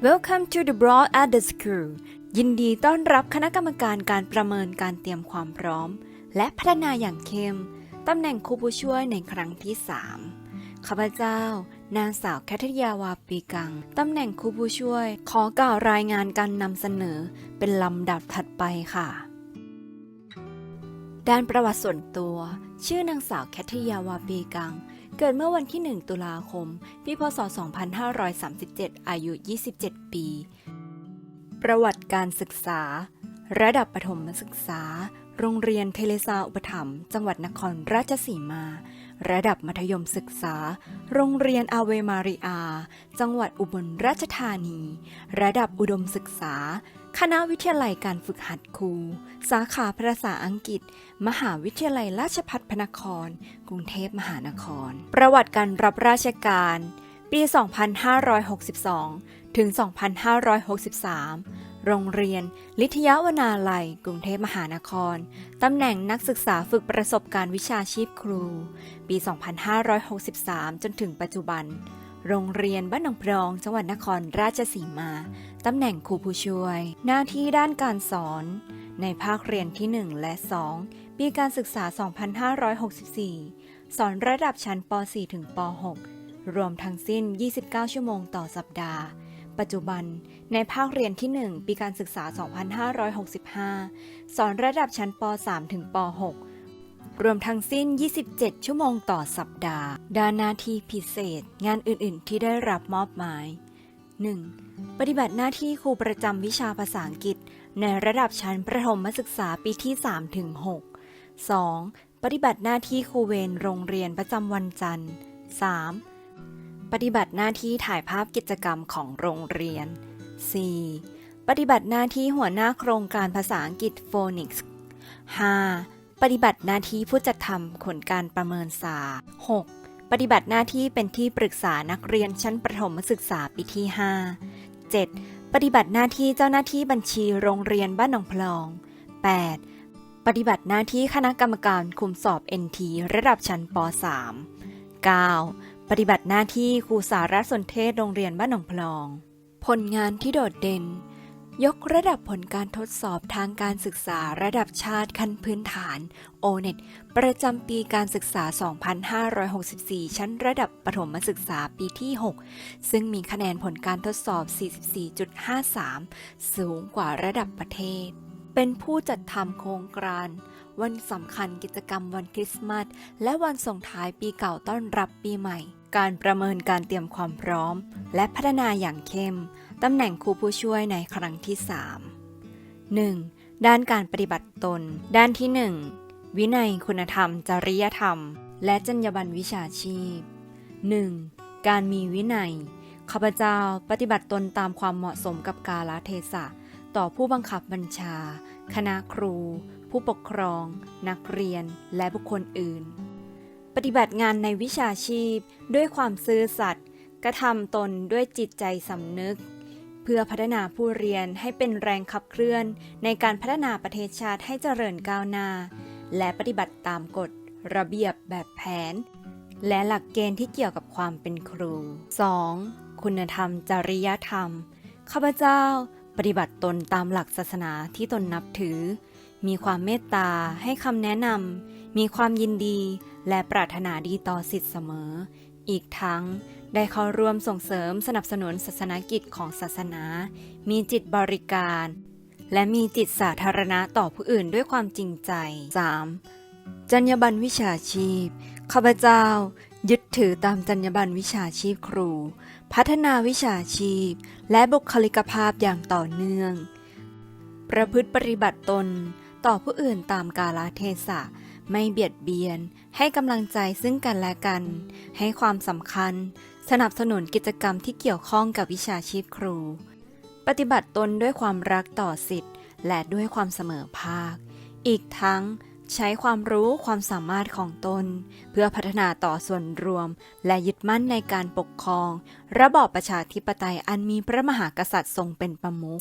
Welcome to the Broad at the School ยินดีต้อนรับคณะกรรมการการประเมินการเตรียมความพร้อม และพัฒนาอย่างเข้ม ตำแหน่งครูผู้ช่วยในครั้งที่ 3 ข้าพเจ้า นางสาวแคทริยาวาปีกัง ตำแหน่งครูผู้ช่วย ขอกล่าวรายงานการนำเสนอ เป็นลำดับถัดไปค่ะ ด้านประวัติส่วนตัว ชื่อนางสาวแคทริยาวาปีกัง เกิดเมื่อวันที่ 1 ตุลาคม ปีพศ 2537 อายุ 27 ปี ประวัติการศึกษา ระดับประถมศึกษา โรงเรียนเทเลซาอุปถัมภ์จังหวัดนครราชสีมา ระดับมัธยมศึกษา โรงเรียนอาเวมาริอา จังหวัดอุบลราชธานี ระดับอุดมศึกษา คณะวิทยาลัยการฝึกหัดครู สาขาภาษาอังกฤษ มหาวิทยาลัยราชภัฏพระนคร กรุงเทพมหานคร ประวัติการรับราชการ ปี 2562 ถึง 2563 โรงเรียน ลิทยาวนาลัย กรุงเทพมหานคร ตำแหน่งนักศึกษาฝึกประสบการณ์วิชาชีพครู ปี 2563 จนถึงปัจจุบัน โรงเรียนบ้านหนองพรอง จังหวัดนครราชสีมา ตำแหน่งครูผู้ช่วย หน้าที่ด้านการสอน ในภาคเรียนที่ 1 และ 2 ปีการศึกษา 2564 สอนระดับชั้นป .4 ถึงป .6 รวมทั้งสิ้น 29 ชั่วโมงต่อสัปดาห์ ปัจจุบัน ในภาคเรียนที่ 1 ปีการศึกษา 2565 สอนระดับชั้นป .3 ถึงป .6 รวมทั้งสิ้น 27 ชั่วโมงต่อสัปดาห์ ด้านหน้าที่พิเศษ งานอื่นๆ ที่ได้รับมอบหมาย 1. ปฏิบัติหน้าที่ครูประจำวิชาภาษาอังกฤษ ในระดับชั้นประถมศึกษาปีที่ 3 ถึง 6 2. ปฏิบัติหน้าที่ครูเวรโรงเรียนประจำวันจันทร์ 3. ปฏิบัติหน้าที่ถ่ายภาพกิจกรรมของโรงเรียน 4. ปฏิบัติหน้าที่หัวหน้าโครงการภาษาอังกฤษ Phonics 5. ปฏิบัติหน้าที่ผู้จัดทำผลการประเมินสา 6. ปฏิบัติหน้าที่เป็นที่ปรึกษานักเรียนชั้นประถมศึกษาปีที่ 5 7. ปฏิบัติหน้าที่เจ้าหน้าที่บัญชีโรงเรียนบ้านหนองพลอง 8. ปฏิบัติหน้าที่คณะกรรมการคุมสอบ NT ระดับชั้นป .3 9. ปฏิบัติหน้าที่ครูสารสนเทศโรงเรียนบ้านหนองพลอง ผลงานที่โดดเด่น ยกระดับผลการทดสอบทางการศึกษาระดับชาติขั้นพื้นฐาน O-NET ประจำปีการศึกษา 2564 ชั้นระดับประถมศึกษาปีที่ 6 ซึ่งมีคะแนนผลการทดสอบ 44.53 สูงกว่าระดับประเทศ เป็นผู้จัดทำโครงการ วันสำคัญกิจกรรมวันคริสต์มาส และวันส่งท้ายปีเก่าต้อนรับปีใหม่ การประเมินการเตรียมความพร้อม และพัฒนาอย่างเข้ม ตำแหน่งครูผู้ช่วยในครั้งที่ 3 1. ด้านการปฏิบัติตน ด้านที่ 1 วินัยคุณธรรม จริยธรรม และจรรยาบรรณวิชาชีพ 1. การมีวินัย ข้าพเจ้าปฏิบัติตนตามความเหมาะสมกับกาลเทศะ ต่อผู้บังคับบัญชา คณะครู ผู้ปกครอง นักเรียน และบุคคลอื่น ปฏิบัติงานในวิชาชีพ ด้วยความซื่อสัตย์กระทำตนด้วยจิตใจสำนึก พื่อพัฒนาผู้เรียนให้เป็นแรงขับเคลื่อน ในการพัฒนาประเทศชาติให้เจริญก้าวหน้า และปฏิบัติตามกฎ ระเบียบแบบแผน และหลักเกณฑ์ที่เกี่ยวกับความเป็นครู 2. คุณธรรมจริยธรรม ข้าพเจ้า ปฏิบัติตนตามหลักศาสนาที่ตนนับถือ มีความเมตตาให้คำแนะนำมีความยินดีและปรารถนาดีต่อสิทธิเสมอ อีกทั้งได้เข้าร่วมส่งเสริมสนับสนุนศาสนกิจของศาสนา มีจิตบริการ และมีจิตสาธารณะต่อผู้อื่นด้วยความจริงใจ 3. จรรยาบรรณวิชาชีพ ข้าพเจ้า ยึดถือตามจรรยาบรรณวิชาชีพครู พัฒนาวิชาชีพ และบุคลิกภาพอย่างต่อเนื่อง ประพฤติปฏิบัติตนต่อผู้อื่นตามกาลเทศะ ไม่เบียดเบียน ให้กำลังใจซึ่งกันและกัน ให้ความสำคัญ สนับสนุนกิจกรรมที่เกี่ยวข้องกับวิชาชีพครู ปฏิบัติตนด้วยความรักต่อสิทธิ์ และด้วยความเสมอภาค อีกทั้งใช้ความรู้ความสามารถของตน เพื่อพัฒนาต่อส่วนรวม และยึดมั่นในการปกครอง ระบอบประชาธิปไตยอันมีพระมหากษัตริย์ทรงเป็นประมุข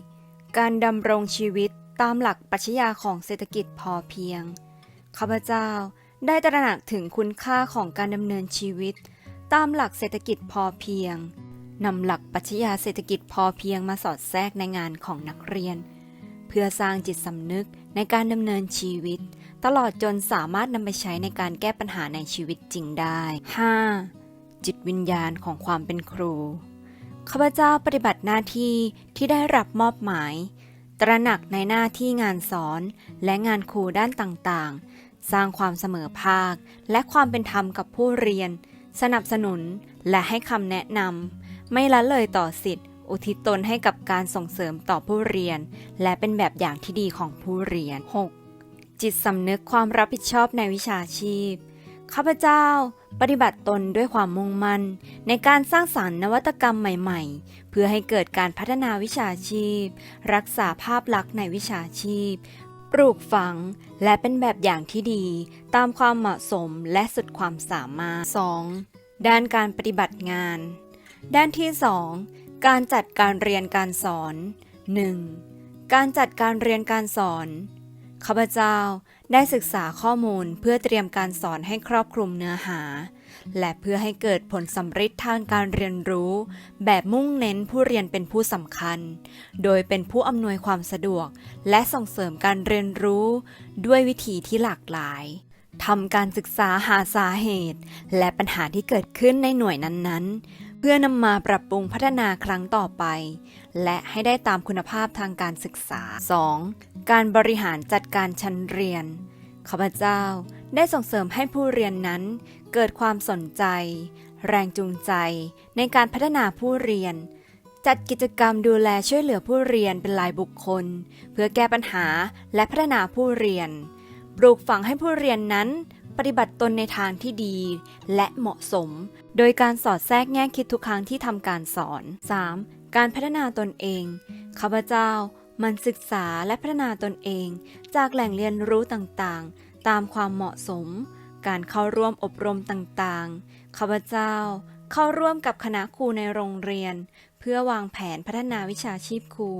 4. การดำรงชีวิตตามหลักปัชญาของเศรษฐกิจพอเพียง ข้าพเจ้าได้ตระหนักถึงคุณค่าของการดำเนินชีวิต ตามหลักเศรษฐกิจพอเพียงนำหลักปัชญาเศรษฐกิจพอเพียงมาสอดแทรกในงานของนักเรียน เพื่อสร้างจิตสำนึกในการดำเนินชีวิต ตลอดจนสามารถนำไปใช้ในการแก้ปัญหาในชีวิตจริงได้ 5. จิตวิญญาณของความเป็นครู ข้าพเจ้าปฏิบัติหน้าที่ที่ได้รับมอบหมาย ตระหนักในหน้าที่งานสอนและงานครูด้านต่างๆ สร้างความเสมอภาค และความเป็นธรรมกับผู้เรียน สนับสนุนและให้คำแนะนำไม่ละเลยต่อสิทธิ์อุทิศตนให้กับการส่งเสริมต่อผู้เรียน และเป็นแบบอย่างที่ดีของผู้เรียน 6. จิตสำนึกความรับผิดชอบในวิชาชีพ ข้าพเจ้าปฏิบัติตนด้วยความมุ่งมั่น ในการสร้างสารรค์นวัตกรรมใหม่ ๆ เพื่อให้เกิดการพัฒนาวิชาชีพ รักษาภาพลักษณ์ในวิชาชีพ ปลูกฝังและเป็นแบบอย่างที่ดีตามความเหมาะสมและสุดความสามารถ 2. ด้านการปฏิบัติงาน ด้านที่ 2 การจัดการเรียนการสอน 1. การจัดการเรียนการสอน ข้าพเจ้า ได้ศึกษาข้อมูลเพื่อเตรียมการสอนให้ครอบคลุมเนื้อหา และเพื่อให้เกิดผลสำฤทธิ์ทางการเรียนรู้ แบบมุ่งเน้นผู้เรียนเป็นผู้สำคัญ โดยเป็นผู้อำนวยความสะดวก และส่งเสริมการเรียนรู้ ด้วยวิธีที่หลากหลายทำการศึกษาหาสาเหตุ และปัญหาที่เกิดขึ้นในหน่วยนั้นๆ พื่อนำมาปรับปรุงพัฒนาครั้งต่อไป และให้ได้ตามคุณภาพทางการศึกษา 2. การบริหารจัดการชั้นเรียน ข้าพเจ้าได้ส่งเสริมให้ผู้เรียนนั้น เกิดความสนใจ แรงจูงใจ ในการพัฒนาผู้เรียน จัดกิจกรรมดูแลช่วยเหลือผู้เรียนเป็นรายบุคคล เพื่อแก้ปัญหาและพัฒนาผู้เรียน ปลูกฝังให้ผู้เรียนนั้น ปฏิบัติตนในทางที่ดี และเหมาะสม โดยการสอดแทรกแง่คิดทุกครั้งที่ทำการสอน 3. การพัฒนาตนเอง ข้าพเจ้ามันศึกษาและพัฒนาตนเอง จากแหล่งเรียนรู้ต่างๆ ตามความเหมาะสม การเข้าร่วมอบรมต่างๆ ข้าพเจ้าเข้าร่วมกับคณะครูในโรงเรียน เพื่อวางแผนพัฒนาวิชาชีพครู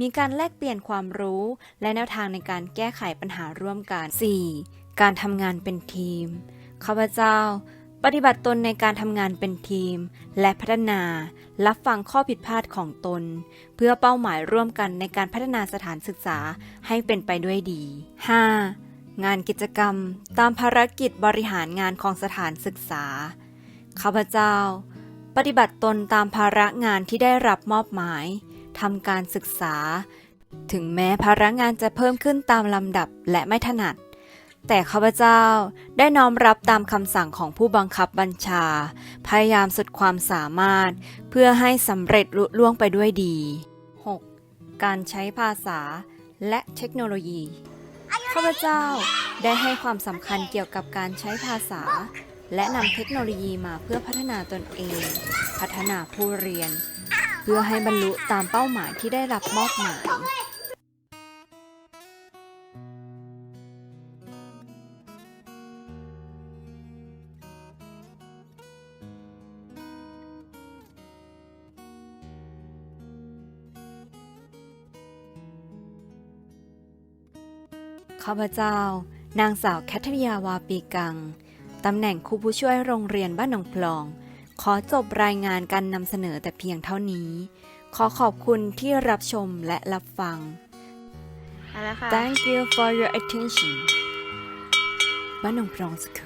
มีการแลกเปลี่ยนความรู้และแนวทางในการแก้ไขปัญหาร่วมกัน 4. การทำงานเป็นทีม ข้าพเจ้า ปฏิบัติตนในการทำงานเป็นทีม และพัฒนารับฟังข้อผิดพลาดของตน เพื่อเป้าหมายร่วมกันในการพัฒนาสถานศึกษาให้เป็นไปด้วยดี 5. งานกิจกรรม ตามภารกิจบริหารงานของสถานศึกษา ข้าพเจ้า ปฏิบัติตนตามภาระงานที่ได้รับมอบหมายทำการศึกษา ถึงแม้ภาระงานจะเพิ่มขึ้นตามลำดับและไม่ถนัด แต่ข้าพเจ้าได้น้อมรับตามคำสั่งของผู้บังคับบัญชา พยายามสุดความสามารถ เพื่อให้สำเร็จลุล่วงไปด้วยดี 6. การใช้ภาษาและเทคโนโลยี ข้าพเจ้าได้ให้ความสำคัญเกี่ยวกับการใช้ภาษา และนำเทคโนโลยีมาเพื่อพัฒนาตนเอง พัฒนาผู้เรียน เพื่อให้บรรลุตามเป้าหมายที่ได้รับมอบหมาย ข้าพเจ้า นางสาวแคทริยาวาปีกัง ตำแหน่งครูผู้ช่วยโรงเรียนบ้านหนองพลอง ขอจบรายงานการนำเสนอแต่เพียงเท่านี้ ขอขอบคุณที่รับชมและรับฟังเอาละค่ะ Thank you for your attention บ้านหนองพลองสคู